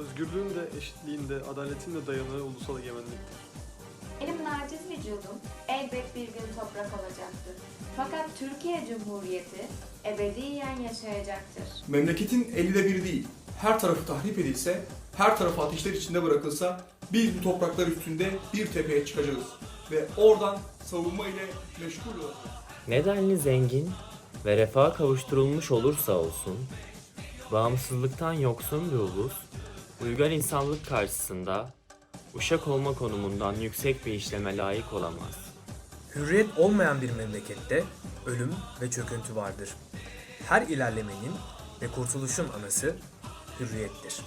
Özgürlüğün de, eşitliğin de, adaletin de dayanığı ulusal egemenliktir. Benim naciz vücudum elbet bir gün toprak olacaktır. Fakat Türkiye Cumhuriyeti ebediyen yaşayacaktır. Memleketin elde bir değil, her tarafı tahrip edilse, her tarafı ateşler içinde bırakılsa biz bu topraklar üstünde bir tepeye çıkacağız ve oradan savunma ile meşgul olacağız. Nedenli zengin ve refaha kavuşturulmuş olursa olsun, bağımsızlıktan yoksun bir ulus, uygar insanlık karşısında uşak olma konumundan yüksek bir işleme layık olamaz. Hürriyet olmayan bir memlekette ölüm ve çöküntü vardır. Her ilerlemenin ve kurtuluşun anası hürriyettir.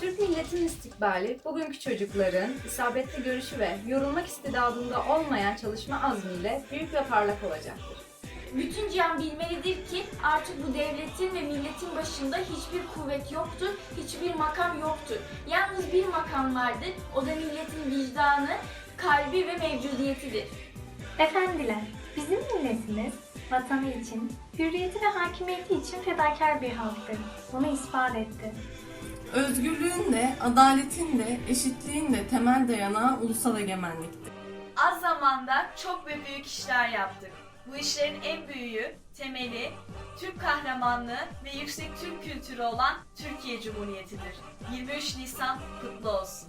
Türk milletinin istikbali, bugünkü çocukların isabetli görüşü ve yorulmak istidadında olmayan çalışma azmiyle büyük ve parlak olacaktır. Bütün cihan bilmelidir ki artık bu devletin ve milletin başında hiçbir kuvvet yoktur, hiçbir makam yoktur. Yalnız bir makam vardır, o da milletin vicdanı, kalbi ve mevcudiyetidir. Efendiler, bizim milletimiz vatanı için, hürriyeti ve hakimiyeti için fedakar bir halktır. Bunu ispat etti. Özgürlüğün de, adaletin de, eşitliğin de temel dayanağı ulusal egemenliktir. Az zamanda çok ve büyük işler yaptık. Bu işlerin en büyüğü, temeli, Türk kahramanlığı ve yüksek Türk kültürü olan Türkiye Cumhuriyeti'dir. 23 Nisan kutlu olsun.